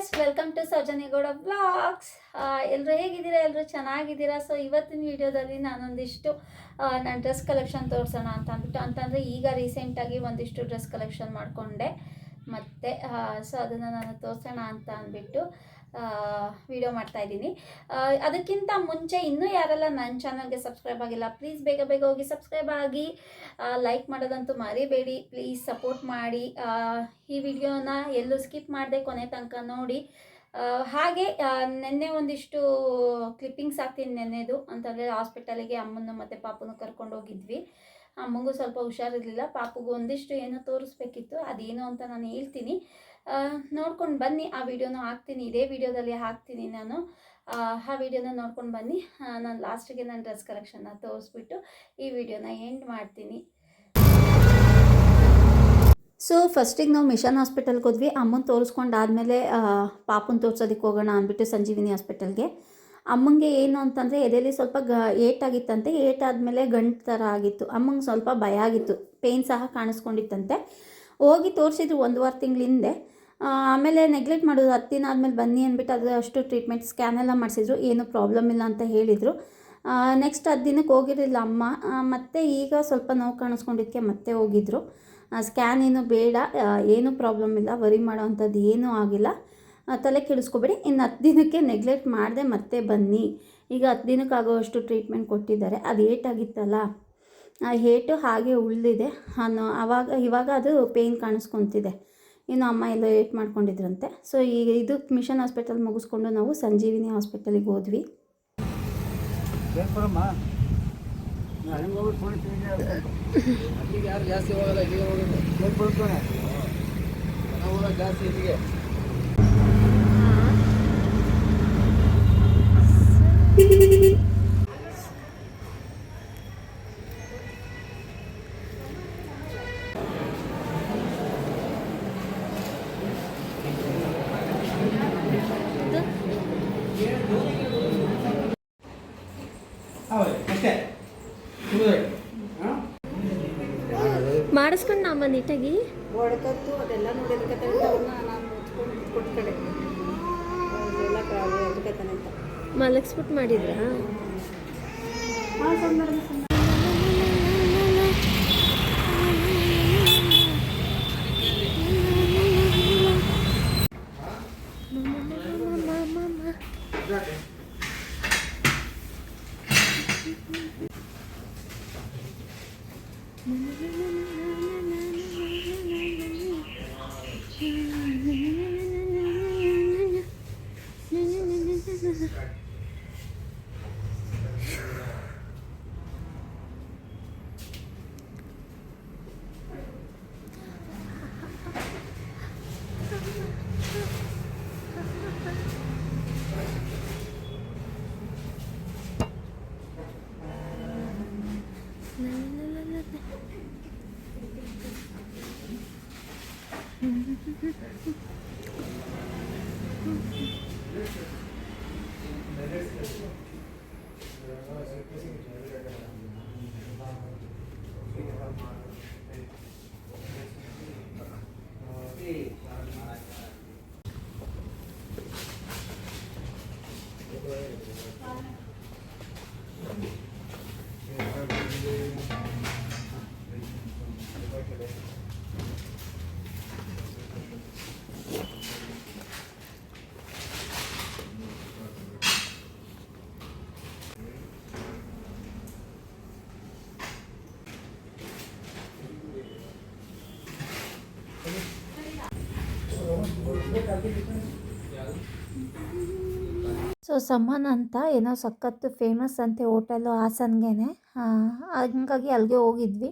Guys welcome to Soujanya Gowda blogs ಎಲ್ಲರೂ ಹೇಗಿದ್ದೀರಾ? ಎಲ್ಲರೂ ಚೆನ್ನಾಗಿದ್ದೀರಾ? ಸೊ ಇವತ್ತಿನ ವಿಡಿಯೋದಲ್ಲಿ ನಾನೊಂದಿಷ್ಟು ನಾನು ಡ್ರೆಸ್ ಕಲೆಕ್ಷನ್ ತೋರಿಸೋಣ ಅಂತ ಅಂದ್ಬಿಟ್ಟು, ಅಂತಂದರೆ ಈಗ ರೀಸೆಂಟಾಗಿ ಒಂದಿಷ್ಟು ಡ್ರೆಸ್ ಕಲೆಕ್ಷನ್ ಮಾಡಿಕೊಂಡೆ. ಮತ್ತು ಸೊ ಅದನ್ನು ನಾನು ತೋರಿಸೋಣ ಅಂತ ಅಂದ್ಬಿಟ್ಟು ವಿಡಿಯೋ ಮಾಡ್ತಾ ಇದ್ದೀನಿ. ಅದಕ್ಕಿಂತ ಮುಂಚೆ ಇನ್ನೂ ಯಾರೆಲ್ಲ ನನ್ನ ಚಾನಲ್ಗೆ ಸಬ್ಸ್ಕ್ರೈಬ್ ಆಗಿಲ್ಲ ಪ್ಲೀಸ್ ಬೇಗ ಬೇಗ ಹೋಗಿ ಸಬ್ಸ್ಕ್ರೈಬ್ ಆಗಿ. ಲೈಕ್ ಮಾಡೋದಂತೂ ಮರಿಬೇಡಿ. ಪ್ಲೀಸ್ ಸಪೋರ್ಟ್ ಮಾಡಿ. ಈ ವಿಡಿಯೋನ ಎಲ್ಲೂ ಸ್ಕಿಪ್ ಮಾಡದೆ ಕೊನೆ ತನಕ ನೋಡಿ. ಹಾಗೆ ನೆನ್ನೆ ಒಂದಿಷ್ಟು ಕ್ಲಿಪ್ಪಿಂಗ್ಸ್ ಹಾಕ್ತೀನಿ ನೆನ್ನೆದು. ಅಂತಂದರೆ ಹಾಸ್ಪಿಟಲಿಗೆ ಅಮ್ಮನ ಮತ್ತು ಪಾಪನ ಕರ್ಕೊಂಡು ಹೋಗಿದ್ವಿ. ಅಮ್ಮಂಗೂ ಸ್ವಲ್ಪ ಹುಷಾರಿರಲಿಲ್ಲ. ಪಾಪಗೂ ಒಂದಿಷ್ಟು ಏನೋ ತೋರಿಸ್ಬೇಕಿತ್ತು. ಅದೇನು ಅಂತ ನಾನು ಹೇಳ್ತೀನಿ. ನೋಡ್ಕೊಂಡು ಬನ್ನಿ. ಆ ವಿಡಿಯೋನ ಹಾಕ್ತೀನಿ. ಇದೇ ವಿಡಿಯೋದಲ್ಲಿ ಹಾಕ್ತೀನಿ ನಾನು. ಆ, ವಿಡಿಯೋನ ನೋಡ್ಕೊಂಡು ಬನ್ನಿ. ನಾನು ಲಾಸ್ಟಿಗೆ ನನ್ನ ಡ್ರೆಸ್ ಕಲೆಕ್ಷನ್ನ ತೋರಿಸ್ಬಿಟ್ಟು ಈ ವಿಡಿಯೋನ ಎಂಡ್ ಮಾಡ್ತೀನಿ. ಸೊ ಫಸ್ಟಿಗೆ ನಾವು ಮಿಷನ್ ಹಾಸ್ಪಿಟಲ್ಗೆ ಹೋದ್ವಿ. ಅಮ್ಮನ ತೋರಿಸ್ಕೊಂಡಾದ್ಮೇಲೆ ಪಾಪನ ತೋರ್ಸೋದಕ್ಕೆ ಹೋಗೋಣ ಅಂದ್ಬಿಟ್ಟು ಸಂಜೀವಿನಿ ಹಾಸ್ಪಿಟಲ್ಗೆ. ಅಮ್ಮಂಗೆ ಏನು ಅಂತಂದರೆ ಎದೆಯಲ್ಲಿ ಸ್ವಲ್ಪ ಗ ಏಟಾಗಿತ್ತಂತೆ, ಏಟಾದಮೇಲೆ ಗಂಟು ಥರ ಆಗಿತ್ತು. ಅಮ್ಮಂಗೆ ಸ್ವಲ್ಪ ಭಯ ಆಗಿತ್ತು. ಪೇಯ್ನ್ ಸಹ ಕಾಣಿಸ್ಕೊಂಡಿತ್ತಂತೆ. ಹೋಗಿ ತೋರಿಸಿದ್ರು ಒಂದು ವಾರ ತಿಂಗಳ ಹಿಂದೆ. ಆಮೇಲೆ ನೆಗ್ಲೆಕ್ಟ್ ಮಾಡೋದು ಹತ್ತು ದಿನ ಆದಮೇಲೆ ಬನ್ನಿ ಅಂದ್ಬಿಟ್ಟು ಅದು ಅಷ್ಟು ಟ್ರೀಟ್ಮೆಂಟ್ ಸ್ಕ್ಯಾನ್ ಎಲ್ಲ ಮಾಡಿಸಿದ್ರು. ಏನು ಪ್ರಾಬ್ಲಮ್ ಇಲ್ಲ ಅಂತ ಹೇಳಿದರು. ನೆಕ್ಸ್ಟ್ ಹತ್ತು ದಿನಕ್ಕೆ ಹೋಗಿರಲಿಲ್ಲ ಅಮ್ಮ. ಮತ್ತೆ ಈಗ ಸ್ವಲ್ಪ ನೋವು ಕಾಣಿಸ್ಕೊಂಡಿದ್ದಕ್ಕೆ ಮತ್ತೆ ಹೋಗಿದ್ರು. ಸ್ಕ್ಯಾನ್ ಏನು ಬೇಡ. ಏನೂ ಪ್ರಾಬ್ಲಮ್ ಇಲ್ಲ. ವರಿ ಮಾಡೋ ಅಂಥದ್ದು ಏನೂ ಆಗಿಲ್ಲ. ತಲೆ ಕೆಡಿಸ್ಕೊಬೇಡಿ. ಇನ್ನು ಹತ್ತು ದಿನಕ್ಕೆ ನೆಗ್ಲೆಕ್ಟ್ ಮಾಡದೆ ಮತ್ತೆ ಬನ್ನಿ. ಈಗ ಹತ್ತು ದಿನಕ್ಕೆ ಆಗೋವಷ್ಟು ಟ್ರೀಟ್ಮೆಂಟ್ ಕೊಟ್ಟಿದ್ದಾರೆ. ಅದು ಏಟಾಗಿತ್ತಲ್ಲ? ಆ ಏಟು ಹಾಗೆ ಉಳಿದಿದೆ. ಅನ್ನೋ ಆವಾಗ ಇವಾಗ ಅದು ಪೇಯ್ನ್ ಕಾಣಿಸ್ಕೊತಿದೆ. ಇನ್ನು ಅಮ್ಮ ಎಲ್ಲೋ ಏಟ್ ಮಾಡ್ಕೊಂಡಿದ್ರಂತೆ. ಸೊ ಈಗ ಇದು ಮಿಷನ್ ಹಾಸ್ಪಿಟಲ್ ಮುಗಿಸ್ಕೊಂಡು ನಾವು ಸಂಜೀವಿನಿ ಹಾಸ್ಪಿಟಲಿಗೆ ಹೋದ್ವಿ. ಬೇರ್ಪಡಮ್ಮ ಹಂಗೆ ಹೋಗಿ ಫೋನ್ ಅಲ್ಲಿಗೆ ಯಾರು ಜಾಸ್ತಿ ಹೋಗಲ್ಲ ಇಲ್ಲಿಗೆ ಹೋಗೋದು ಬೇರ್ಪಡ್ತಾನೆ ನಾವು ಹೋಗೋದು ಜಾಸ್ತಿ ಇಲ್ಲಿಗೆ ಹೌದು ಅಷ್ಟೇ ಹಾಂ ಮಾಡಿಸ್ಕೊಂಡು ನಮ್ಮ ನೀಟಾಗಿ. ಒಡಕತ್ತು ಅದೆಲ್ಲ ನೋಡಿದಕ್ಕೆ ನಾನು ಮುಚ್ಕೊಂಡು ಕೊಟ್ಟು ಕಡೆ ಅದೆಲ್ಲ ಅದಕ್ಕೆ ಅಂತ ಮಲಗಿಸ್ಬಿಟ್ಟು ಮಾಡಿದ್ರಾ? ಹಾಂ ಸಂಬಾರ ಸೊ ಸಮ್ಮನ್ ಅಂತ ಏನೋ ಸಖತ್ತು ಫೇಮಸ್ ಅಂತೆ ಹೋಟೆಲು ಹಾಸನ್ಗೆನೆ. ಹಂಗಾಗಿ ಅಲ್ಲಿಗೆ ಹೋಗಿದ್ವಿ.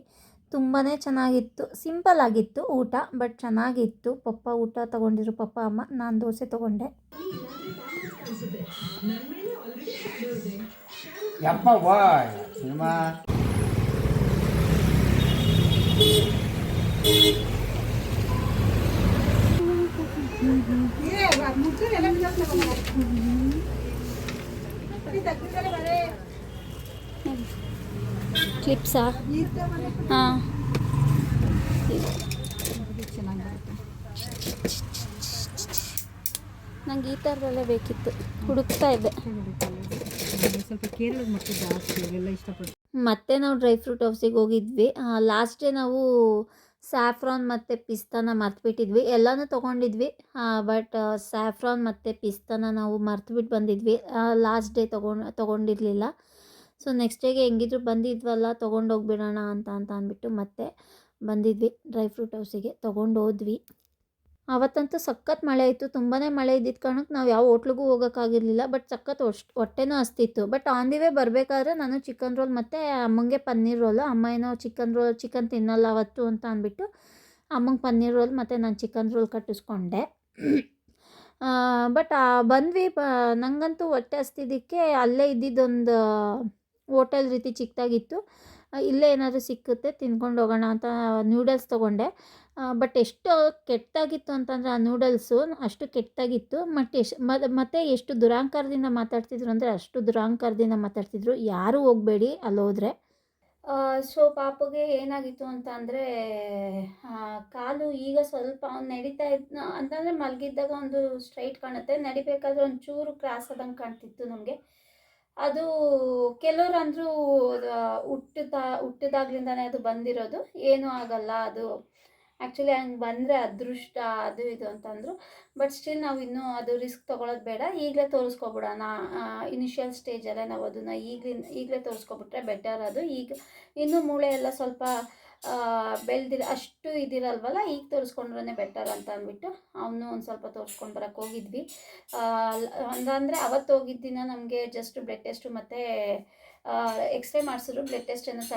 ತುಂಬಾ ಚೆನ್ನಾಗಿತ್ತು. ಸಿಂಪಲ್ ಆಗಿತ್ತು ಊಟ ಬಟ್ ಚೆನ್ನಾಗಿತ್ತು. ಪಪ್ಪ ಊಟ ತೊಗೊಂಡಿದ್ರು ಪಪ್ಪ ಅಮ್ಮ ನಾನು ದೋಸೆ ತಗೊಂಡೆ. ಯಪ್ಪ ಬಾಯ್ ಸಿನಿಮಾ. ಕ್ಲಿಪ್ಸಾ ಹಾಂ. ನಂಗೆ ಈ ಥರದಲ್ಲೇ ಬೇಕಿತ್ತು. ಹುಡುಕ್ತಾ ಇದ್ದೆ. ಸ್ವಲ್ಪ ಕೇರಳದ ಮಕ್ಕಳು ಜಾಸ್ತಿ ಇಷ್ಟಪಡ್ತಾರೆ. ಮತ್ತೆ ನಾವು ಡ್ರೈ ಫ್ರೂಟ್ ಹೌಸಿಗೆ ಹೋಗಿದ್ವಿ. ಲಾಸ್ಟ್ ಡೇ ನಾವು ಸ್ಯಾಫ್ರಾನ್ ಮತ್ತು ಪಿಸ್ತಾನ ಮರ್ತ್ಬಿಟ್ಟಿದ್ವಿ. ಎಲ್ಲನೂ ತೊಗೊಂಡಿದ್ವಿ. ಬಟ್ ಸ್ಯಾಫ್ರಾನ್ ಮತ್ತು ಪಿಸ್ತಾನ ನಾವು ಮರ್ತುಬಿಟ್ಟು ಬಂದಿದ್ವಿ. ಲಾಸ್ಟ್ ಡೇ ತೊಗೊಂಡು, ತೊಗೊಂಡಿರಲಿಲ್ಲ. ಸೊ ನೆಕ್ಸ್ಟ್ ಡೇಗೆ ಹೆಂಗಿದ್ರು ಬಂದಿದ್ವಲ್ಲ, ತೊಗೊಂಡೋಗ್ಬಿಡೋಣ ಅಂತ ಅಂತ ಅಂದ್ಬಿಟ್ಟು ಮತ್ತೆ ಬಂದಿದ್ವಿ. ಡ್ರೈ ಫ್ರೂಟ್ ಹೌಸಿಗೆ ತೊಗೊಂಡು ಹೋದ್ವಿ ಅವತ್ತಂತೂ ಸಖತ್ ಮಳೆ ಇತ್ತು ತುಂಬಾ ಮಳೆ ಇದ್ದಿದ್ದ ಕಾರಣಕ್ಕೆ ನಾವು ಯಾವ ಹೋಟ್ಲಿಗೂ ಹೋಗೋಕ್ಕಾಗಿರಲಿಲ್ಲ, ಬಟ್ ಸಖತ್ ಅಷ್ಟು ಹೊಟ್ಟೆನೂ ಹಸ್ತಿತ್ತು. ಬಟ್ ಆನ್ ದಿ ವೇ ಬರಬೇಕಾದ್ರೆ ನಾನು ಚಿಕನ್ ರೋಲ್ ಮತ್ತು ಅಮ್ಮಂಗೆ ಪನ್ನೀರ್ ರೋಲು ಅಮ್ಮ ಏನೋ ಚಿಕನ್ ರೋಲ್ ಚಿಕನ್ ತಿನ್ನಲ್ಲ ಅವತ್ತು ಅಂತ ಅಂದ್ಬಿಟ್ಟು ಅಮ್ಮಂಗೆ ಪನ್ನೀರ್ ರೋಲ್ ಮತ್ತು ನಾನು ಚಿಕನ್ ರೋಲ್ ಕಟ್ಟಿಸ್ಕೊಂಡೆ. ಬಟ್ ಬಂದ್ವಿ, ಬ ನನಗಂತೂ ಹೊಟ್ಟೆ ಹಸ್ತಿದ್ದಕ್ಕೆ ಅಲ್ಲೇ ಇದ್ದಿದ್ದೊಂದು ಹೋಟೆಲ್ ರೀತಿ ಚಿಕ್ಕದಾಗಿತ್ತು ಇಲ್ಲೇ ಏನಾದರೂ ಸಿಕ್ಕುತ್ತೆ ತಿನ್ಕೊಂಡು ಹೋಗೋಣ ಅಂತ ನ್ಯೂಡಲ್ಸ್ ತೊಗೊಂಡೆ. ಬಟ್ ಎಷ್ಟು ಕೆಟ್ಟಾಗಿತ್ತು ಅಂತಂದರೆ ಆ ನೂಡಲ್ಸು ಅಷ್ಟು ಕೆಟ್ಟಾಗಿತ್ತು ಮತ್ತು ಎಷ್ಟು ಮತ್ತು ಎಷ್ಟು ದುರಾಂಕಾರದಿಂದ ಮಾತಾಡ್ತಿದ್ರು ಅಂದರೆ ಅಷ್ಟು ದುರಾಂಕಾರದಿಂದ ಮಾತಾಡ್ತಿದ್ರು. ಯಾರೂ ಹೋಗಬೇಡಿ ಅಲ್ಲಿ ಹೋದರೆ. ಸೊ ಪಾಪಗೆ ಏನಾಗಿತ್ತು ಅಂತ ಅಂದರೆ ಕಾಲು ಈಗ ಸ್ವಲ್ಪ ಅವ್ನು ನಡೀತಾ ಇದ್ನ ಅಂತಂದರೆ ಮಲಗಿದ್ದಾಗ ಒಂದು ಸ್ಟ್ರೈಟ್ ಕಾಣುತ್ತೆ. ನಡಿಬೇಕಾದ್ರೆ ಒಂದು ಚೂರು ಕ್ರಾಸ್ ಆದಂಗೆ ಕಾಣ್ತಿತ್ತು ನಮಗೆ. ಅದು ಕೆಲವ್ರು ಅಂದರೂ ಹುಟ್ಟುತ್ತಾ, ಹುಟ್ಟಿದಾಗ್ಲಿಂದನೇ ಅದು ಬಂದಿರೋದು. ಏನೂ ಆಗಲ್ಲ ಅದು. ಆ್ಯಕ್ಚುಲಿ ಹಂಗೆ ಬಂದರೆ ಅದೃಷ್ಟ, ಅದು ಇದು ಅಂತಂದರು. ಬಟ್ ಸ್ಟಿಲ್ ನಾವು ಇನ್ನೂ ಅದು ರಿಸ್ಕ್ ತೊಗೊಳೋದು ಬೇಡ. ಈಗಲೇ ತೋರಿಸ್ಕೊಬಿಡೋಣ. ಇನಿಷಿಯಲ್ ಸ್ಟೇಜಲ್ಲೇ ನಾವು ಅದನ್ನು ಈಗಲಿಂದ ಈಗಲೇ ತೋರಿಸ್ಕೊಬಿಟ್ರೆ ಬೆಟರ್ ಅದು. ಈಗ ಇನ್ನೂ ಮೂಳೆ ಎಲ್ಲ ಸ್ವಲ್ಪ ಬೆಳೆದಿರ, ಅಷ್ಟು ಇದಿರಲ್ವಲ್ಲ, ಈಗ ತೋರಿಸ್ಕೊಂಡ್ರೆ ಬೆಟರ್ ಅಂತ ಅಂದ್ಬಿಟ್ಟು ಅವನು ಒಂದು ಸ್ವಲ್ಪ ತೋರಿಸ್ಕೊಂಡು ಬರೋಕ್ಕೆ ಹೋಗಿದ್ವಿ. ಅಂದರೆ ಅವತ್ತು ಹೋಗಿದ್ದ ದಿನ ನಮಗೆ ಜಸ್ಟ್ ಬ್ಲಡ್ ಟೆಸ್ಟು ಮತ್ತು ಎಕ್ಸ್ರೇ ಮಾಡಿಸಿದ್ರು ಬ್ಲಡ್ ಟೆಸ್ಟ್ ಏನೋ ಸ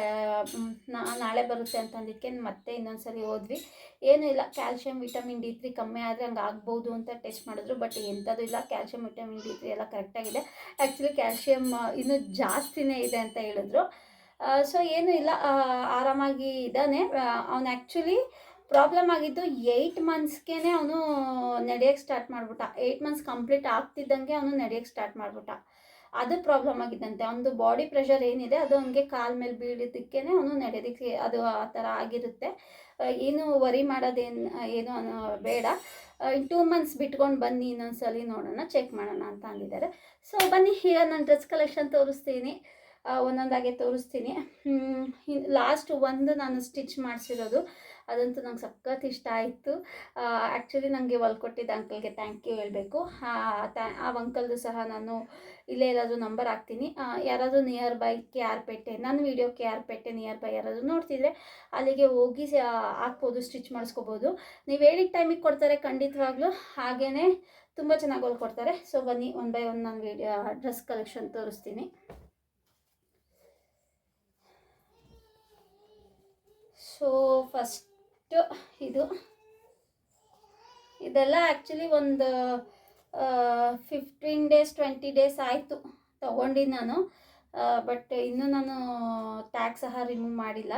ಮ್, ನಾ- ನಾಳೆ ಬರುತ್ತೆ ಅಂತಂದಿದ್ದಕ್ಕೆ ಮತ್ತೆ ಇನ್ನೊಂದು ಸರಿ ಹೋದ್ವಿ. ಏನೂ ಇಲ್ಲ ಕ್ಯಾಲ್ಶಿಯಂ ವಿಟಮಿನ್ ಡಿ ತ್ರೀ ಕಮ್ಮಿ ಆದರೆ ಹಂಗೆ ಆಗ್ಬೋದು ಅಂತ ಟೆಸ್ಟ್ ಮಾಡಿದ್ರು ಬಟ್ ಎಂಥದ್ದು ಇಲ್ಲ ಕ್ಯಾಲ್ಶಿಯಂ ವಿಟಮಿನ್ ಡಿ ತ್ರೀ ಎಲ್ಲ ಕರೆಕ್ಟಾಗಿದೆ ಆ್ಯಕ್ಚುಲಿ ಕ್ಯಾಲ್ಶಿಯಮ್ ಇನ್ನೂ ಜಾಸ್ತಿನೇ ಇದೆ ಅಂತ ಹೇಳಿದ್ರು. ಸೊ ಏನೂ ಇಲ್ಲ ಆರಾಮಾಗಿ ಇದ್ದಾನೆ. ಅವನು ಆ್ಯಕ್ಚುಲಿ ಪ್ರಾಬ್ಲಮ್ ಆಗಿದ್ದು ಏಯ್ಟ್ ಮಂತ್ಸ್ಗೆ ಅವನು ನಡೆಯೋಕ್ಕೆ ಸ್ಟಾರ್ಟ್ ಮಾಡಿಬಿಟ್ಟ. ಏಯ್ಟ್ ಮಂತ್ಸ್ ಕಂಪ್ಲೀಟ್ ಆಗ್ತಿದ್ದಂಗೆ ಅವನು ನಡೆಯೋಕ್ಕೆ ಸ್ಟಾರ್ಟ್ ಮಾಡಿಬಿಟ್ಟ. ಅದು ಪ್ರಾಬ್ಲಮ್ ಆಗಿದ್ದಂತೆ. ಅವನದು ಬಾಡಿ ಪ್ರೆಷರ್ ಏನಿದೆ, ಅದು ಹಂಗೆ ಕಾಲ ಮೇಲೆ ಬೀಳಿದ್ದಕ್ಕೇ ಅವನು ನಡೆಯೋದಕ್ಕೆ ಅದು ಆ ಥರ ಆಗಿರುತ್ತೆ. ಏನು ವರಿ ಮಾಡೋದೇನು ಏನು ಬೇಡ. ಇನ್ನು ಟೂ ಮಂತ್ಸ್ ಬಿಟ್ಕೊಂಡು ಬನ್ನಿ, ಇನ್ನೊಂದ್ಸಲಿ ನೋಡೋಣ ಚೆಕ್ ಮಾಡೋಣ ಅಂತ ಅಂದಿದ್ದಾರೆ. ಸೊ ಬನ್ನಿ ಈಗ ನಾನು ಡ್ರೆಸ್ ಕಲೆಕ್ಷನ್ ತೋರಿಸ್ತೀನಿ. ಒಂದೊಂದಾಗೆ ತೋರಿಸ್ತೀನಿ. ಲಾಸ್ಟ್ ಒಂದು ನಾನು ಸ್ಟಿಚ್ ಮಾಡಿಸಿರೋದು. ಅದಂತೂ ನಂಗೆ ಸಖತ್ ಇಷ್ಟ ಆಯಿತು. ಆ್ಯಕ್ಚುಲಿ ನನಗೆ ಹೊಲ್ಕೊಟ್ಟಿದ್ದ ಅಂಕಲ್ಗೆ ಥ್ಯಾಂಕ್ ಯು ಹೇಳಬೇಕು. ಆ ಅಂಕಲ್ದು ಸಹ ನಾನು ಇಲ್ಲೇ ಎಲ್ಲಾದರೂ ನಂಬರ್ ಹಾಕ್ತೀನಿ. ಯಾರಾದರೂ ನಿಯರ್ ಬೈ ಕೆ ಆರ್ ಪೇಟೆ ನನ್ನ video K R Pet near by ಯಾರಾದರೂ ನೋಡ್ತಿದ್ರೆ ಅಲ್ಲಿಗೆ ಹೋಗಿ ಹಾಕ್ಬೋದು ಸ್ಟಿಚ್ ಮಾಡಿಸ್ಕೋಬೋದು. ನೀವು ಹೇಳಿದ ಟೈಮಿಗೆ ಕೊಡ್ತಾರೆ ಖಂಡಿತವಾಗ್ಲೂ. ಹಾಗೆಯೇ ತುಂಬ ಚೆನ್ನಾಗಿ ಹೊಲ್ಕೊಡ್ತಾರೆ. ಸೊ ಬನ್ನಿ ಒನ್ ಬೈ ಒನ್ ನಾನು ವೀಡಿಯೋ ಡ್ರೆಸ್ ಕಲೆಕ್ಷನ್ ತೋರಿಸ್ತೀನಿ. ಸೊ ಫಸ್ಟು ಇದು. ಇದೆಲ್ಲ ಆ್ಯಕ್ಚುಲಿ ಒಂದು ಫಿಫ್ಟೀನ್ ಡೇಸ್ ಟ್ವೆಂಟಿ ಡೇಸ್ ಆಯಿತು ತೊಗೊಂಡಿದ್ದು ನಾನು. ಬಟ್ ಇನ್ನೂ ನಾನು ಟ್ಯಾಗ್ ಸಹ ರಿಮೂವ್ ಮಾಡಿಲ್ಲ.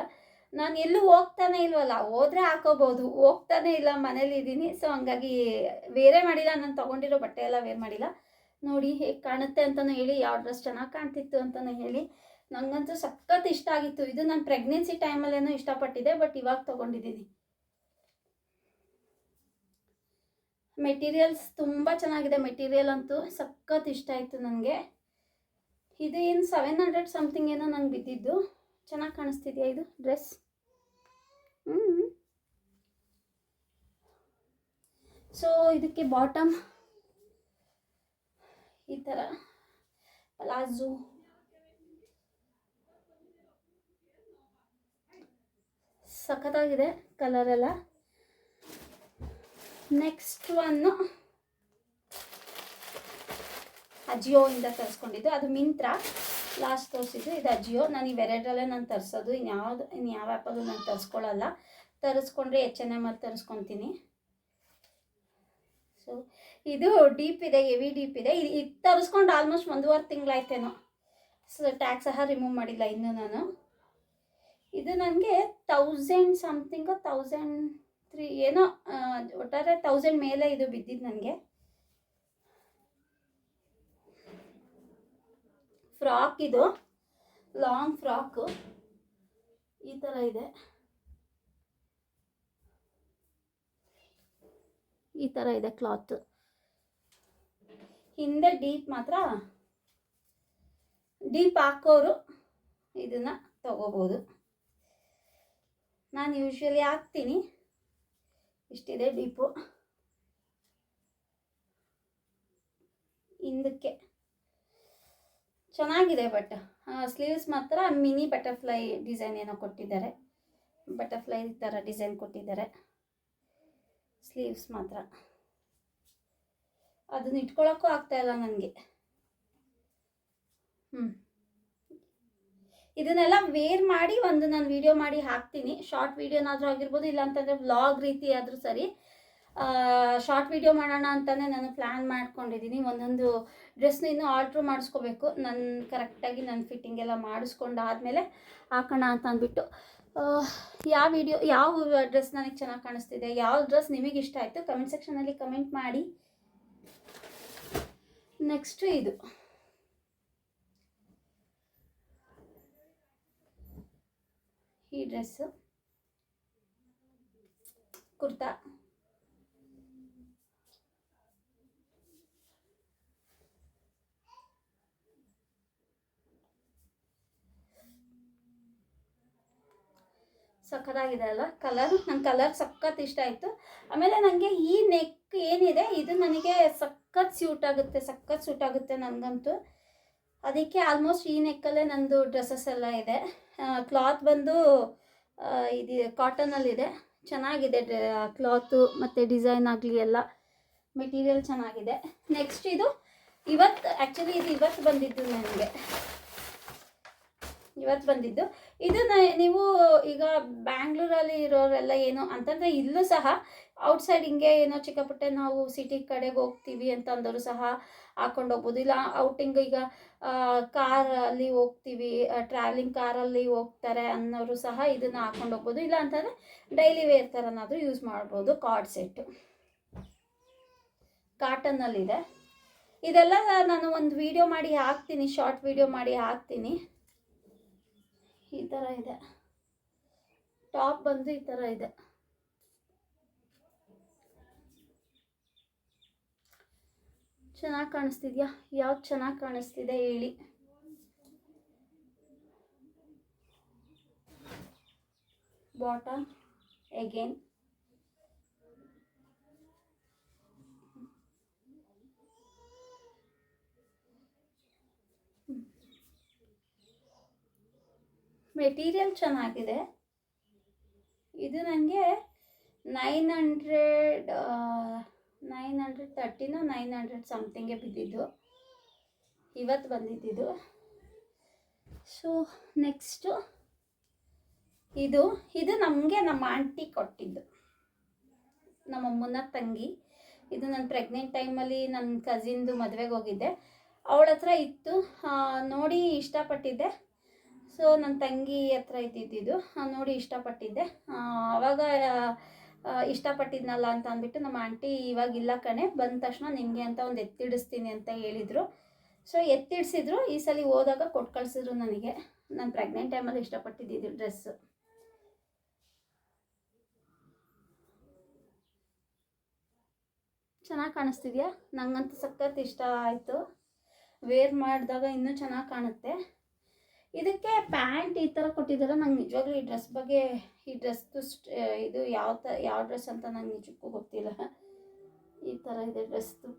ನಾನು ಎಲ್ಲೂ ಹೋಗ್ತಾನೆ ಇಲ್ವಲ್ಲ, ಹೋದರೆ ಹಾಕೋಬೋದು. ಹೋಗ್ತಾನೆ ಇಲ್ಲ, ಮನೇಲಿ ಇದ್ದೀನಿ. ಸೊ ಹಂಗಾಗಿ ವೇರೇ ಮಾಡಿಲ್ಲ, ನಾನು ತೊಗೊಂಡಿರೋ ಬಟ್ಟೆ ಎಲ್ಲ ವೇರ್ ಮಾಡಿಲ್ಲ. ನೋಡಿ ಹೇಗೆ ಕಾಣುತ್ತೆ ಅಂತಲೂ ಹೇಳಿ, ಯಾವ ಡ್ರೆಸ್ ಚೆನ್ನಾಗಿ ಕಾಣ್ತಿತ್ತು ಅಂತಲೂ ಹೇಳಿ. ನನಗಂತೂ ಸಖತ್ ಇಷ್ಟ ಆಗಿತ್ತು. ಇದು ನಾನು ಪ್ರೆಗ್ನೆನ್ಸಿ ಟೈಮಲ್ಲೇನೋ ಇಷ್ಟಪಟ್ಟಿದ್ದೆ ಬಟ್ ಇವಾಗ ತೊಗೊಂಡಿದ್ದೀನಿ. ಮೆಟೀರಿಯಲ್ಸ್ ತುಂಬ ಚೆನ್ನಾಗಿದೆ. ಮೆಟೀರಿಯಲ್ ಅಂತೂ ಸಖತ್ ಇಷ್ಟ ಆಯಿತು ನನಗೆ. ಇದು ಏನು ಸೆವೆನ್ ಹಂಡ್ರೆಡ್ ಸಮಥಿಂಗ್ ಏನೋ ನಂಗೆ ಬಿದ್ದಿದ್ದು. ಚೆನ್ನಾಗಿ ಕಾಣಿಸ್ತಿದೆಯಾ ಇದು ಡ್ರೆಸ್ ಹ್ಞೂ ಸೊ ಇದಕ್ಕೆ ಬಾಟಮ್ ಈ ಥರ ಪ್ಲಾಜೋ ಸಖತ್ತಾಗಿದೆ ಕಲರೆಲ್ಲ ನೆಕ್ಸ್ಟ್ ಒನ್ನು ಅಜಿಯೋಯಿಂದ ತರಿಸ್ಕೊಂಡಿದ್ದು. ಅದು ಮಿಂತ್ರ ಲಾಸ್ಟ್ ತೋರಿಸಿದ್ದು ಇದು ಅಜಿಯೋ. ನಾನು ಇವೆರಡರಲ್ಲೇ ನಾನು ತರಿಸೋದು. ಇನ್ಯಾವುದು ಇನ್ಯಾವ ಯಾವ ಆ್ಯಪಲ್ಲೂ ನಾನು ತರಿಸ್ಕೊಳ್ಳಲ್ಲ ತರಿಸ್ಕೊಂಡ್ರೆ ಎಚ್ ಎನ್ ಎಂ ಅಲ್ಲಿ ತರಿಸ್ಕೊತೀನಿ. ಸೊ ಇದು ಡೀಪ್ ಇದೆ ಹೆವಿ ಡೀಪ್ ಇದೆ. ಇದು ಇದು ತರಿಸ್ಕೊಂಡು ಆಲ್ಮೋಸ್ಟ್ ಒಂದೂವರೆ ತಿಂಗಳಾಯ್ತೇನೋ. ಸೊ ಟ್ಯಾಕ್ಸ್ ಸಹ ರಿಮೂವ್ ಮಾಡಿಲ್ಲ ಇನ್ನೂ ನಾನು. ಇದು ನನಗೆ ತೌಸಂಡ್ ಸಮಥಿಂಗು ತೌಸಂಡ್ ತ್ರೀ ಏನೋ ಒಟ್ಟಾರೆ ತೌಸಂಡ್ ಮೇಲೆ ಇದು ಬಿದ್ದಿದ್ದು ನನಗೆ. ಫ್ರಾಕ್ ಇದು ಲಾಂಗ್ ಫ್ರಾಕು. ಈ ಥರ ಇದೆ. ಈ ಥರ ಇದೆ ಕ್ಲಾತ್ ಹಿಂದೆ ಡೀಪ್ ಮಾತ್ರ. ಡೀಪ್ ಹಾಕೋರು ಇದನ್ನು ತಗೋಬೋದು. ನಾನು ಯೂಶ್ವಲಿ ಹಾಕ್ತೀನಿ. ಇಷ್ಟಿದೆ ಡೀಪು ಹಿಂದಕ್ಕೆ. ಚೆನ್ನಾಗಿದೆ ಬಟ್ ಸ್ಲೀವ್ಸ್ ಮಾತ್ರ ಮಿನಿ ಬಟರ್ಫ್ಲೈ ಡಿಸೈನ್ ಏನೋ ಕೊಟ್ಟಿದ್ದಾರೆ. ಬಟರ್ಫ್ಲೈ ಥರ ಡಿಸೈನ್ ಕೊಟ್ಟಿದ್ದಾರೆ. ಸ್ಲೀವ್ಸ್ ಮಾತ್ರ. ಅದನ್ನ ಇಟ್ಕೊಳ್ಳೋಕ್ಕೂ ಆಗ್ತಾಯಿಲ್ಲ ನನಗೆ ಹ್ಞೂ ಇದನ್ನೆಲ್ಲ ವೇರ್ ಮಾಡಿ ಒಂದು ನಾನು ವಿಡಿಯೋ ಮಾಡಿ ಹಾಕ್ತೀನಿ. ಶಾರ್ಟ್ ವಿಡಿಯೋನಾದರೂ ಆಗಿರ್ಬೋದು, ಇಲ್ಲಾಂತಂದರೆ ವ್ಲಾಗ್ ರೀತಿ ಆದರೂ ಸರಿ. ಶಾರ್ಟ್ ವಿಡಿಯೋ ಮಾಡೋಣ ಅಂತಲೇ ನಾನು ಪ್ಲ್ಯಾನ್ ಮಾಡ್ಕೊಂಡಿದ್ದೀನಿ. ಒಂದೊಂದು ಡ್ರೆಸ್ನ ಇನ್ನೂ ಆರ್ಡ್ರ್ ಮಾಡಿಸ್ಕೋಬೇಕು. ನಾನು ಕರೆಕ್ಟಾಗಿ ನನ್ನ ಫಿಟ್ಟಿಂಗ್ ಎಲ್ಲ ಮಾಡಿಸ್ಕೊಂಡು ಆದಮೇಲೆ ಹಾಕೋಣ ಅಂತ ಅಂದ್ಬಿಟ್ಟು. ಯಾವ ವಿಡಿಯೋ ಯಾವ ಡ್ರೆಸ್ ನನಗೆ ಚೆನ್ನಾಗಿ ಕಾಣಿಸ್ತಿದೆ, ಯಾವ ಡ್ರೆಸ್ ನಿಮಗೆ ಇಷ್ಟ ಆಯಿತು ಕಮೆಂಟ್ ಸೆಕ್ಷನಲ್ಲಿ ಕಮೆಂಟ್ ಮಾಡಿ. ನೆಕ್ಸ್ಟು ಇದು. ಈ ಡ್ರೆಸ್ಸು. ಕುರ್ತಾ. ಸಖತ್ತಾಗಿದೆ ಅಲ್ಲ ಕಲರ್ ನಂಗೆ ಕಲರ್ ಸಖತ್ ಇಷ್ಟ ಆಯಿತು. ಆಮೇಲೆ ನನಗೆ ಈ ನೆಕ್ ಏನಿದೆ, ಇದು ನನಗೆ ಸಖತ್ ಸ್ಯೂಟ್ ಆಗುತ್ತೆ, ಸಖತ್ ಸೂಟ್ ಆಗುತ್ತೆ ನನಗಂತೂ ಅದಕ್ಕೆ ಆಲ್ಮೋಸ್ಟ್ ಈ ನೆಕ್ಕಲ್ಲೇ ನಂದು ಡ್ರೆಸ್ಸಸ್ ಎಲ್ಲ ಇದೆ. ಕ್ಲಾತ್ ಬಂದು ಇದು ಕಾಟನಲ್ಲಿದೆ ಚೆನ್ನಾಗಿದೆ ಕ್ಲಾತು ಮತ್ತು ಡಿಸೈನ್ ಆಗಲಿ ಎಲ್ಲ ಮೆಟೀರಿಯಲ್ ಚೆನ್ನಾಗಿದೆ. ನೆಕ್ಸ್ಟ್ ಇದು, ಇವತ್ತು ಆ್ಯಕ್ಚುಲಿ ಇದು ಇವತ್ತು ಬಂದಿದ್ದು ನನಗೆ. ಇವತ್ತು ಬಂದಿದ್ದು. ಇದು ನೀವು ಈಗ ಬ್ಯಾಂಗ್ಳೂರಲ್ಲಿ ಇರೋರೆಲ್ಲ ಏನು ಅಂತಂದರೆ ಇಲ್ಲೂ ಸಹ ಔಟ್ಸೈಡ್ ಹಿಂಗೆ ಏನೋ ಚಿಕ್ಕಪುಟ್ಟೆ ನಾವು ಸಿಟಿ ಕಡೆಗೆ ಹೋಗ್ತೀವಿ ಅಂತಂದರು ಸಹ ಹಾಕೊಂಡು ಹೋಗ್ಬೋದು. ಇಲ್ಲ ಔಟಿಂಗ್ ಈಗ ಕಾರಲ್ಲಿ ಹೋಗ್ತೀವಿ ಟ್ರಾವೆಲಿಂಗ್ ಕಾರಲ್ಲಿ ಹೋಗ್ತಾರೆ ಅನ್ನೋರು ಸಹ ಇದನ್ನು ಹಾಕೊಂಡು ಹೋಗ್ಬೋದು. ಇಲ್ಲ ಅಂತಂದರೆ ಡೈಲಿ ವೇರ್ ಥರನಾದರೂ ಯೂಸ್ ಮಾಡ್ಬೋದು ಕಾರ್ಡ್ ಸೆಟ್ಟು ಕಾಟನ್ನಲ್ಲಿದೆ ಇದೆಲ್ಲ ನಾನು ಒಂದು ವಿಡಿಯೋ ಮಾಡಿ ಹಾಕ್ತೀನಿ ಶಾರ್ಟ್ ವಿಡಿಯೋ ಮಾಡಿ ಹಾಕ್ತೀನಿ. ಈ ಥರ ಇದೆ. ಟಾಪ್ ಬಂದು ಈ ಥರ ಇದೆ. ಚೆನ್ನಾಗಿ ಕಾಣಿಸ್ತಿದ್ಯಾ? ಯಾವ್ದು ಚೆನ್ನಾಗಿ ಕಾಣಿಸ್ತಿದೆ ಹೇಳಿ. ಬಾಟಮ್ ಎಗೇನ್ ಮೆಟೀರಿಯಲ್ ಚೆನ್ನಾಗಿದೆ. ಇದು ನನಗೆ ನೈನ್ ಹಂಡ್ರೆಡ್ ನೈನ್ ಹಂಡ್ರೆಡ್ ತರ್ಟಿನೋ ನೈನ್ ಹಂಡ್ರೆಡ್ ಸಮಥಿಂಗೇ ಬಿದ್ದಿದ್ದು. ಇವತ್ತು ಬಂದಿದ್ದಿದ್ದು. ಸೊ ನೆಕ್ಸ್ಟು ಇದು ಇದು ನಮಗೆ ನಮ್ಮ ಆಂಟಿ ಕೊಟ್ಟಿದ್ದು. ನಮ್ಮ ಅಮ್ಮನ ತಂಗಿ. ಇದು ನಾನು ಪ್ರೆಗ್ನೆಂಟ್ ಟೈಮಲ್ಲಿ ನನ್ನ ಕಸಿನ್ದು ಮದುವೆಗೆ ಹೋಗಿದ್ದೆ. ಅವಳ ಹತ್ರ ಇತ್ತು ನೋಡಿ ಇಷ್ಟಪಟ್ಟಿದ್ದೆ. ಸೊ ನನ್ನ ತಂಗಿ ಹತ್ರ ಇದ್ದಿದ್ದು ನೋಡಿ ಇಷ್ಟಪಟ್ಟಿದ್ದೆ. ಆವಾಗ ಇಷ್ಟಪಟ್ಟಿದ್ನಲ್ಲ ಅಂತ ಅಂದ್ಬಿಟ್ಟು ನಮ್ಮ ಆಂಟಿ ಇವಾಗ ಇಲ್ಲ ಕಣೆ, ಬಂದ ತಕ್ಷಣ ನಿಮಗೆ ಅಂತ ಒಂದು ಎತ್ತಿಡಿಸ್ತೀನಿ ಅಂತ ಹೇಳಿದರು. ಸೊ ಎತ್ತಿಡಿಸಿದ್ರು, ಈ ಸಲ ಹೋದಾಗ ಕೊಟ್ಟು ಕಳಿಸಿದ್ರು ನನಗೆ. ನಾನು ಪ್ರೆಗ್ನೆಂಟ್ ಟೈಮಲ್ಲಿ ಇಷ್ಟಪಟ್ಟಿದ್ದಿದ್ದು ಡ್ರೆಸ್ಸು ಚೆನ್ನಾಗಿ ಕಾಣಿಸ್ತಿದ್ಯಾ? ನಂಗಂತೂ ಸಖತ್ ಇಷ್ಟ ಆಯಿತು. ವೇರ್ ಮಾಡಿದಾಗ ಇನ್ನೂ ಚೆನ್ನಾಗಿ ಕಾಣುತ್ತೆ. ಇದಕ್ಕೆ ಪ್ಯಾಂಟ್ ಈ ಥರ ಕೊಟ್ಟಿದ್ದಾರೆ. ನಂಗೆ ನಿಜವಾಗ್ಲೂ ಈ ಡ್ರೆಸ್ ಬಗ್ಗೆ, ಈ ಡ್ರೆಸ್ದು ಇದು ಯಾವ ತ, ಯಾವ ಡ್ರೆಸ್ ಅಂತ ನಂಗೆ ನಿಜಕ್ಕೂ ಗೊತ್ತಿಲ್ಲ. ಈ ಥರ ಇದೆ ಡ್ರೆಸ್ದು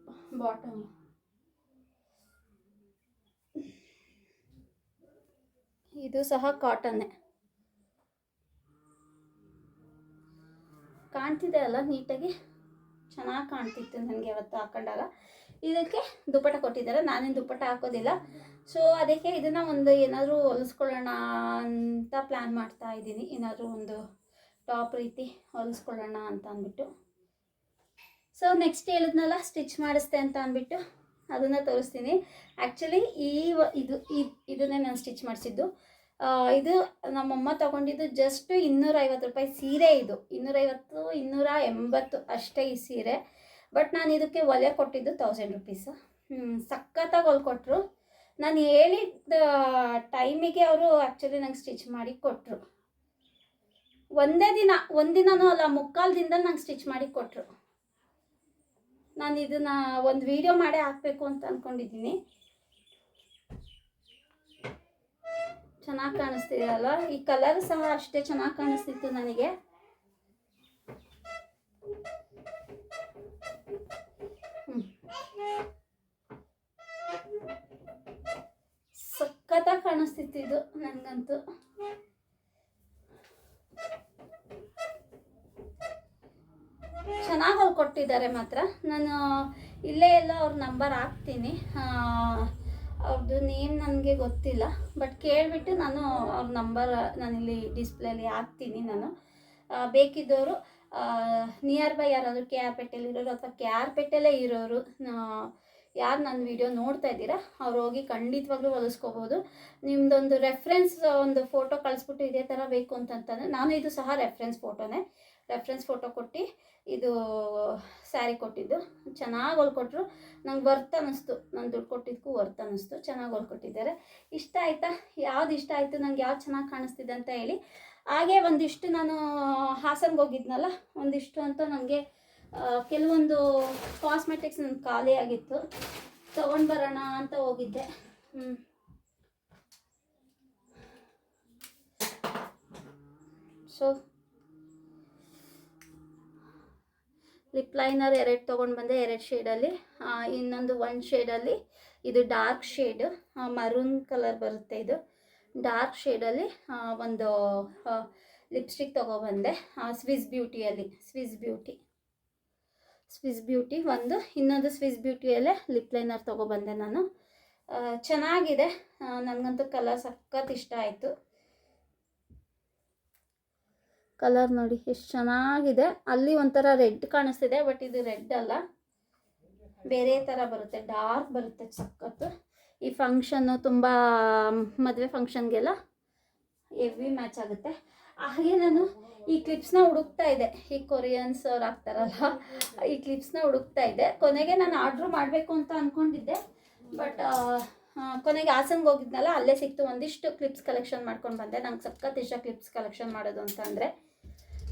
ಬಾಟಮ್. ಇದು ಸಹ ಕಾಟನ್ನೇ ಕಾಣ್ತಿದೆ ಅಲ್ಲ ನೀಟಾಗಿ? ಚೆನ್ನಾಗಿ ಕಾಣ್ತಿತ್ತು ನನಗೆ ಅವತ್ತು ಹಾಕೊಂಡಾಗ. ಇದಕ್ಕೆ ದುಪ್ಪಟ ಕೊಟ್ಟಿದ್ದಾರೆ. ನಾನೇನು ದುಪ್ಪಟ ಹಾಕೋದಿಲ್ಲ. ಸೊ ಅದಕ್ಕೆ ಇದನ್ನು ಒಂದು ಏನಾದರೂ ಹೊಲಿಸ್ಕೊಳ್ಳೋಣ ಅಂತ ಪ್ಲ್ಯಾನ್ ಮಾಡ್ತಾ ಇದ್ದೀನಿ. ಏನಾದರೂ ಒಂದು ಟಾಪ್ ರೀತಿ ಹೊಲಿಸ್ಕೊಳ್ಳೋಣ ಅಂತ ಅಂದ್ಬಿಟ್ಟು. ಸೊ ನೆಕ್ಸ್ಟ್ ಹೇಳಿದ್ನಲ್ಲ ಸ್ಟಿಚ್ ಮಾಡಿಸ್ತೆ ಅಂತ ಅಂದ್ಬಿಟ್ಟು ಅದನ್ನು ತೋರಿಸ್ತೀನಿ. ಆ್ಯಕ್ಚುಲಿ ಈ ಇದು ಇದ್- ಇದನ್ನೇ ನಾನು ಸ್ಟಿಚ್ ಮಾಡಿಸಿದ್ದು. ಇದು ನಮ್ಮಮ್ಮ ತಗೊಂಡಿದ್ದು ಜಸ್ಟ್ ಇನ್ನೂರೈವತ್ತು ರೂಪಾಯಿ ಸೀರೆ ಇದು. ಇನ್ನೂರೈವತ್ತು, ಇನ್ನೂರ ಎಂಬತ್ತು ಅಷ್ಟೇ ಈ ಸೀರೆ. ಬಟ್ ನಾನು ಇದಕ್ಕೆ ಒಲೆ ಕೊಟ್ಟಿದ್ದು ತೌಸಂಡ್ ರುಪೀಸು ಸಖತ್ತಾಗಿ ಹೊಲ್ಕೊಟ್ರು ನಾನು ಹೇಳಿದ ಟೈಮಿಗೆ ಅವರು ಆ್ಯಕ್ಚುಲಿ ನಂಗೆ ಸ್ಟಿಚ್ ಮಾಡಿ ಕೊಟ್ಟರು ಒಂದೇ ದಿನ ಒಂದಿನನೂ ಅಲ್ಲ ಮುಕ್ಕಾಲು ದಿನದಲ್ಲಿ ನಂಗೆ ಸ್ಟಿಚ್ ಮಾಡಿ ಕೊಟ್ಟರು ನಾನು ಇದನ್ನ ಒಂದು ವಿಡಿಯೋ ಮಾಡೇ ಹಾಕಬೇಕು ಅಂತ ಅಂದ್ಕೊಂಡಿದ್ದೀನಿ ಚೆನ್ನಾಗಿ ಕಾಣಿಸ್ತಿದೆ ಅಲ್ವಾ? ಈ ಕಲರ್ ಸಹ ಅಷ್ಟೇ ಚೆನ್ನಾಗಿ ಕಾಣಿಸ್ತಿತ್ತು ನನಗೆ. ಇದು ನನಗಂತೂ ಚೆನ್ನಾಗಿ ಅವ್ರು ಕೊಟ್ಟಿದ್ದಾರೆ ಮಾತ್ರ. ನಾನು ಇಲ್ಲೇ ಎಲ್ಲ ಅವ್ರ ನಂಬರ್ ಹಾಕ್ತೀನಿ. ಅವ್ರದ್ದು ನೇಮ್ ನನಗೆ ಗೊತ್ತಿಲ್ಲ. ಬಟ್ ಕೇಳಿಬಿಟ್ಟು ನಾನು ಅವ್ರ ನಂಬರ್ ನಾನಿಲ್ಲಿ ಡಿಸ್ಪ್ಲೇಲಿ ಹಾಕ್ತೀನಿ ನಾನು. ಬೇಕಿದ್ದವರು ನಿಯರ್ ಬೈ ಯಾರಾದರೂ ಕೆ ಆರ್ ಪೇಟೆಯಲ್ಲಿ ಇರೋರು ಅಥವಾ ಕೆ ಆರ್ ಪೇಟೆಲ್ಲೇ ಇರೋರು ಯಾರು ನನ್ನ ವಿಡಿಯೋ ನೋಡ್ತಾ ಇದ್ದೀರಾ, ಅವ್ರು ಹೋಗಿ ಖಂಡಿತವಾಗ್ಲೂ ಹೊಲಿಸ್ಕೋಬೋದು. ನಿಮ್ಮದೊಂದು ರೆಫ್ರೆನ್ಸ್ ಒಂದು ಫೋಟೋ ಕಳಿಸ್ಬಿಟ್ಟು ಇದೇ ಥರ ಬೇಕು ಅಂತಂತಂದರೆ, ನಾನು ಇದು ಸಹ ರೆಫ್ರೆನ್ಸ್ ಫೋಟೋನೇ ರೆಫ್ರೆನ್ಸ್ ಫೋಟೋ ಕೊಟ್ಟು, ಇದು ಸ್ಯಾರಿ ಕೊಟ್ಟಿದ್ದು. ಚೆನ್ನಾಗಿ ಹೊಲ್ಕೊಟ್ರು, ನಂಗೆ ವರ್ತ್ ಅನ್ನಿಸ್ತು. ನಾನು ದುಡ್ಡು ಕೊಟ್ಟಿದ್ದಕ್ಕೂ ವರ್ತ್ ಅನ್ನಿಸ್ತು, ಚೆನ್ನಾಗಿ ಹೊಲ್ಕೊಟ್ಟಿದ್ದಾರೆ. ಇಷ್ಟ ಆಯಿತಾ? ಯಾವ್ದು ಇಷ್ಟ ಆಯಿತು? ನಂಗೆ ಯಾವ್ದು ಚೆನ್ನಾಗಿ ಕಾಣಿಸ್ತಿದೆ ಅಂತ ಹೇಳಿ. ಹಾಗೆ ಒಂದಿಷ್ಟು ನಾನು ಹಾಸನ್ಗೆ ಹೋಗಿದ್ನಲ್ಲ, ಒಂದಿಷ್ಟು ಅಂತ ನನಗೆ ಕೆಲವೊಂದು ಕಾಸ್ಮೆಟಿಕ್ಸ್ ನನ್ನ ಖಾಲಿ ಆಗಿತ್ತು. ತೊಗೊಂಡು ಬರೋಣ ಅಂತ ಹೋಗಿದ್ದೆ. ಹ್ಞೂ ಸೊ ಲಿಪ್ ಲೈನರ್ ಎರಡು ತೊಗೊಂಡು ಬಂದೆ, ಎರಡು ಶೇಡಲ್ಲಿ ಇನ್ನೊಂದು ಒಂದು ಶೇಡಲ್ಲಿ ಇದು ಡಾರ್ಕ್ ಶೇಡ್ ಮರೂನ್ ಕಲರ್ ಬರುತ್ತೆ ಇದು. ಡಾರ್ಕ್ ಶೇಡಲ್ಲಿ ಒಂದು ಲಿಪ್ಸ್ಟಿಕ್ ತೊಗೊಬಂದೆ ಸ್ವಿಸ್ ಬ್ಯೂಟಿಯಲ್ಲಿ ಸ್ವಿಸ್ ಬ್ಯೂಟಿ ಸ್ವಿಸ್ ಬ್ಯೂಟಿ ಒಂದು. ಇನ್ನೊಂದು ಸ್ವಿಸ್ ಬ್ಯೂಟಿಯಲ್ಲೇ ಲಿಪ್ ಲೈನರ್ ತೊಗೊಬಂದೆ ನಾನು. ಚೆನ್ನಾಗಿದೆ. ನನಗಂತೂ ಕಲರ್ ಸಖತ್ ಇಷ್ಟ ಆಯಿತು. ಕಲರ್ ನೋಡಿ ಎಷ್ಟು ಚೆನ್ನಾಗಿದೆ. ಅಲ್ಲಿ ಒಂಥರ ರೆಡ್ ಕಾಣಿಸ್ತಿದೆ ಬಟ್ ಇದು ರೆಡ್ ಅಲ್ಲ. ಬೇರೆ ಥರ ಬರುತ್ತೆ. ಡಾರ್ಕ್ ಬರುತ್ತೆ ಸಖತ್ತು ಈ ಫಂಕ್ಷನ್ನು ತುಂಬ, ಮದುವೆ ಫಂಕ್ಷನ್ಗೆಲ್ಲ ಹೆವಿ ಮ್ಯಾಚ್ ಆಗುತ್ತೆ. ಹಾಗೆ ನಾನು ಈ ಕ್ಲಿಪ್ಸ್ನ ಹುಡುಕ್ತಾ ಇದ್ದೆ. ಈ ಕೊರಿಯನ್ಸ್ ಅವ್ರು ಹಾಕ್ತಾರಲ್ಲ ಈ ಕ್ಲಿಪ್ಸ್ನ ಹುಡುಕ್ತಾ ಇದ್ದೆ. ಕೊನೆಗೆ ನಾನು ಆರ್ಡ್ರ್ ಮಾಡಬೇಕು ಅಂತ ಅಂದ್ಕೊಂಡಿದ್ದೆ ಬಟ್ ಕೊನೆಗೆ ಹಾಸನ್ಗೆ ಹೋಗಿದ್ನಲ್ಲ, ಅಲ್ಲೇ ಸಿಕ್ತು. ಒಂದಿಷ್ಟು ಕ್ಲಿಪ್ಸ್ ಕಲೆಕ್ಷನ್ ಮಾಡ್ಕೊಂಡು ಬಂದೆ. ನಂಗೆ ಸಖತ್ ಇಷ್ಟ ಕ್ಲಿಪ್ಸ್ ಕಲೆಕ್ಷನ್ ಮಾಡೋದು ಅಂತಂದರೆ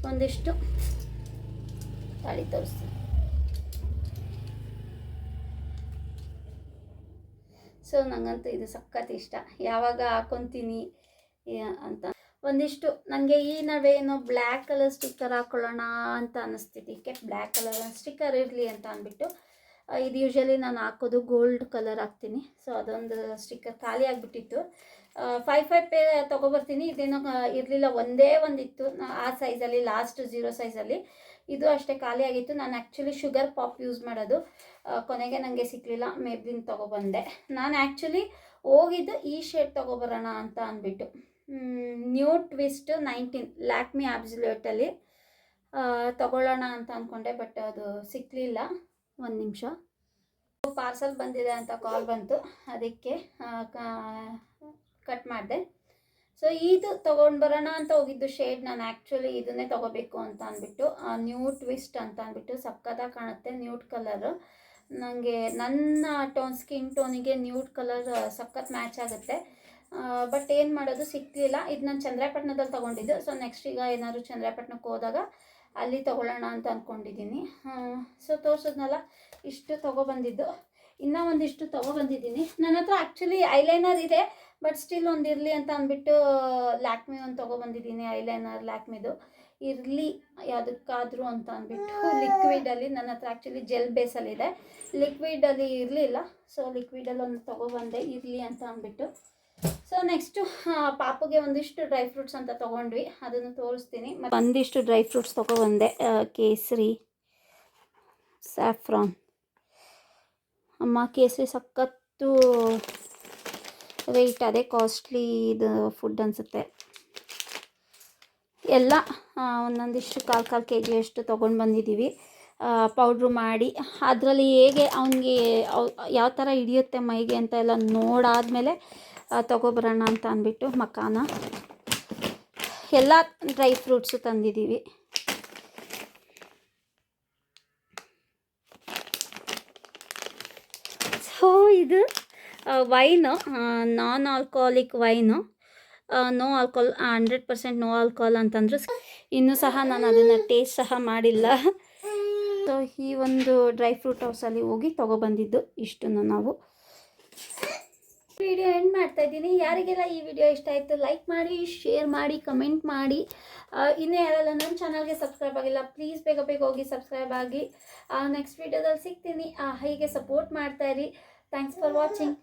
ಒಂದಿಷ್ಟು ತಾಳಿ ತೋರಿಸ್ತೀನಿ. ಸೊ ನಂಗಂತೂ ಇದು ಸಖತ್ ಇಷ್ಟ. ಯಾವಾಗ ಹಾಕೊತೀನಿ ಅಂತ. ಒಂದಿಷ್ಟು ನನಗೆ ಈ ನಡುವೆ ಏನೋ ಬ್ಲ್ಯಾಕ್ ಕಲರ್ ಸ್ಟಿಕ್ಕರ್ ಹಾಕೊಳ್ಳೋಣ ಅಂತ ಅನ್ನಿಸ್ತಿದ್ದಕ್ಕೆ ಬ್ಲ್ಯಾಕ್ ಕಲರ್ ಸ್ಟಿಕ್ಕರ್ ಇರಲಿ ಅಂತ ಅಂದ್ಬಿಟ್ಟು ಇದು ಯೂಶಲಿ ನಾನು ಹಾಕೋದು ಗೋಲ್ಡ್ ಕಲರ್ ಹಾಕ್ತೀನಿ. ಸೊ ಅದೊಂದು ಸ್ಟಿಕ್ಕರ್ ಖಾಲಿ ಆಗಿಬಿಟ್ಟಿತ್ತು. ಫೈವ್ ಫೈವ್ ಪೇ ತೊಗೊಬರ್ತೀನಿ. ಇದೇನೋ ಇರಲಿಲ್ಲ, ಒಂದೇ ಒಂದಿತ್ತು. ಆ ಸೈಜಲ್ಲಿ ಲಾಸ್ಟ್ ಜೀರೋ ಸೈಜಲ್ಲಿ ಇದು ಅಷ್ಟೇ ಖಾಲಿ ಆಗಿತ್ತು. ನಾನು ಆ್ಯಕ್ಚುಲಿ ಶುಗರ್ ಪಾಪ್ ಯೂಸ್ ಮಾಡೋದು. ಕೊನೆಗೆ ನನಗೆ ಸಿಕ್ಕಲಿಲ್ಲ ಮೇಬ್ಲಿನ್ ತೊಗೊಬಂದೆ. ನಾನು ಆ್ಯಕ್ಚುಲಿ ಹೋಗಿದ್ದು ಈ ಶೇಡ್ ತೊಗೊಬರೋಣ ಅಂತ ಅಂದ್ಬಿಟ್ಟು. ನ್ಯೂ ಟ್ವಿಸ್ಟ್ ನೈನ್ಟೀನ್ ಲ್ಯಾಕ್ಮಿ ಆಬ್ಸುಲೇಟಲ್ಲಿ ತಗೊಳ್ಳೋಣ ಅಂತ ಅಂದ್ಕೊಂಡೆ ಬಟ್ ಅದು ಸಿಕ್ಕಲಿಲ್ಲ ಒಂದು ನಿಮಿಷ. ಪಾರ್ಸಲ್ ಬಂದಿದೆ ಅಂತ ಕಾಲ್ ಬಂತು. ಅದಕ್ಕೆ ಕಟ್ ಮಾಡಿದೆ. ಸೊ ಇದು ತೊಗೊಂಡು ಬರೋಣ ಅಂತ ಹೋಗಿದ್ದು ಶೇಡ್ ನಾನು ಆ್ಯಕ್ಚುಲಿ ಇದನ್ನೇ ತೊಗೋಬೇಕು ಅಂತ ಅಂದ್ಬಿಟ್ಟು ನ್ಯೂ ಟ್ವಿಸ್ಟ್ ಅಂತ ಅಂದ್ಬಿಟ್ಟು ಸಕ್ಕತ್ತಾಗಿ ಕಾಣುತ್ತೆ ನ್ಯೂಟ್ ಕಲರು ನನಗೆ ನನ್ನ ಟೋನ್ ಸ್ಕಿನ್ ಟೋನಿಗೆ ನ್ಯೂಟ್ ಕಲರ್ ಸಖತ್ ಮ್ಯಾಚ್ ಆಗುತ್ತೆ. ಬಟ್ ಏನು ಮಾಡೋದು ಸಿಕ್ಕಲಿಲ್ಲ ಇದು ನಾನು ಚಂದ್ರಾಪಟ್ಟಣದಲ್ಲಿ ತೊಗೊಂಡಿದ್ದು. ಸೊ ನೆಕ್ಸ್ಟ್ ಈಗ ಏನಾದ್ರು ಚಂದ್ರಾಪಟ್ಟಣಕ್ಕೆ ಹೋದಾಗ ಅಲ್ಲಿ ತೊಗೊಳ್ಳೋಣ ಅಂತ ಅಂದ್ಕೊಂಡಿದ್ದೀನಿ ಸೊ ತೋರಿಸಿದ್ನಲ್ಲ, ಇಷ್ಟು ತೊಗೊಬಂದಿದ್ದು ಇನ್ನೂ ಒಂದಿಷ್ಟು ತೊಗೊಬಂದಿದ್ದೀನಿ ನನ್ನ ಹತ್ರ ಆ್ಯಕ್ಚುಲಿ ಐಲೈನರ್ ಇದೆ ಬಟ್ ಸ್ಟಿಲ್ ಒಂದು ಇರಲಿ ಅಂತ ಅಂದ್ಬಿಟ್ಟು, ಲ್ಯಾಕ್ಮಿ ಒಂದು ತೊಗೊಬಂದಿದ್ದೀನಿ ಐಲೈನರ್ ಲ್ಯಾಕ್ಮಿದು. ಇರಲಿ ಯಾವುದಕ್ಕಾದರೂ ಅಂತ ಅಂದ್ಬಿಟ್ಟು ಲಿಕ್ವಿಡಲ್ಲಿ ನನ್ನ ಹತ್ರ ಆ್ಯಕ್ಚುಲಿ ಜೆಲ್ ಬೇಸಲ್ಲಿದೆ ಲಿಕ್ವಿಡಲ್ಲಿ ಇರಲಿಲ್ಲ. ಸೊ ಲಿಕ್ವಿಡಲ್ಲಿ ಒಂದು ತೊಗೊಬಂದೆ ಇರಲಿ ಅಂತ ಅಂದ್ಬಿಟ್ಟು. ಸೊ ನೆಕ್ಸ್ಟು ಪಾಪುಗೆ ಒಂದಿಷ್ಟು ಡ್ರೈ ಫ್ರೂಟ್ಸ್ ಅಂತ ತೊಗೊಂಡ್ವಿ. ಅದನ್ನು ತೋರಿಸ್ತೀನಿ. ಮತ್ತು ಒಂದಿಷ್ಟು ಡ್ರೈ ಫ್ರೂಟ್ಸ್ ತೊಗೊಬಂದೆ ಕೇಸರಿ ಸ್ಯಾಫ್ರಾನ್ ಅಮ್ಮ, ಕೇಸರಿ ಸಖತ್ತು ವೆಯ್ಟ್ ಅದೇ ಕಾಸ್ಟ್ಲಿ ಇದು ಫುಡ್ ಅನಿಸುತ್ತೆ. ಎಲ್ಲ ಒಂದೊಂದಿಷ್ಟು ಕಾಲು ಕಾಲು ಕೆ ಜಿಯಷ್ಟು ತೊಗೊಂಡು ಬಂದಿದ್ದೀವಿ ಪೌಡ್ರು ಮಾಡಿ, ಅದರಲ್ಲಿ ಹೇಗೆ ಅವನಿಗೆ ಯಾವ ಥರ ಹಿಡಿಯುತ್ತೆ ಮೈಗೆ ಅಂತ ಎಲ್ಲ ನೋಡಾದಮೇಲೆ ತೊಗೊಬರೋಣ ಅಂತ ಅಂದ್ಬಿಟ್ಟು ಮಕಾನ ಎಲ್ಲ ಡ್ರೈ ಫ್ರೂಟ್ಸು ತಂದಿದ್ದೀವಿ. ಸೊ ಇದು wine non alcoholic wine no alcohol hundred percent no alcohol ಅಂತಂದ್ರು ಇನ್ನೂ ಸಹ ನಾನು ಅದನ್ನು ಟೇಸ್ಟ್ ಸಹ ಮಾಡಿಲ್ಲ. ಸೊ ಈ ಒಂದು ಡ್ರೈ ಫ್ರೂಟ್ ಹೌಸಲ್ಲಿ ಹೋಗಿ ತೊಗೊಬಂದಿದ್ದು ಇಷ್ಟನ್ನು ನಾವು. ವಿಡಿಯೋ ಎಂಡ್ ಮಾಡ್ತಾ ಇದ್ದೀನಿ. ಯಾರಿಗೆಲ್ಲ ಈ ವಿಡಿಯೋ ಇಷ್ಟ ಆಯಿತು ಲೈಕ್ ಮಾಡಿ ಶೇರ್ ಮಾಡಿ ಕಮೆಂಟ್ ಮಾಡಿ. ಇನ್ನೇ ಯಾರೆಲ್ಲ ನನ್ನ ಚಾನಲ್ಗೆ ಸಬ್ಸ್ಕ್ರೈಬ್ ಆಗಿಲ್ಲ ಪ್ಲೀಸ್ ಬೇಗ ಬೇಗ ಹೋಗಿ ಸಬ್ಸ್ಕ್ರೈಬ್ ಆಗಿ. ನೆಕ್ಸ್ಟ್ ವಿಡಿಯೋದಲ್ಲಿ ಸಿಗ್ತೀನಿ. ಹೀಗೆ ಸಪೋರ್ಟ್ ಮಾಡ್ತಾ ಇರಿ. Thanks for watching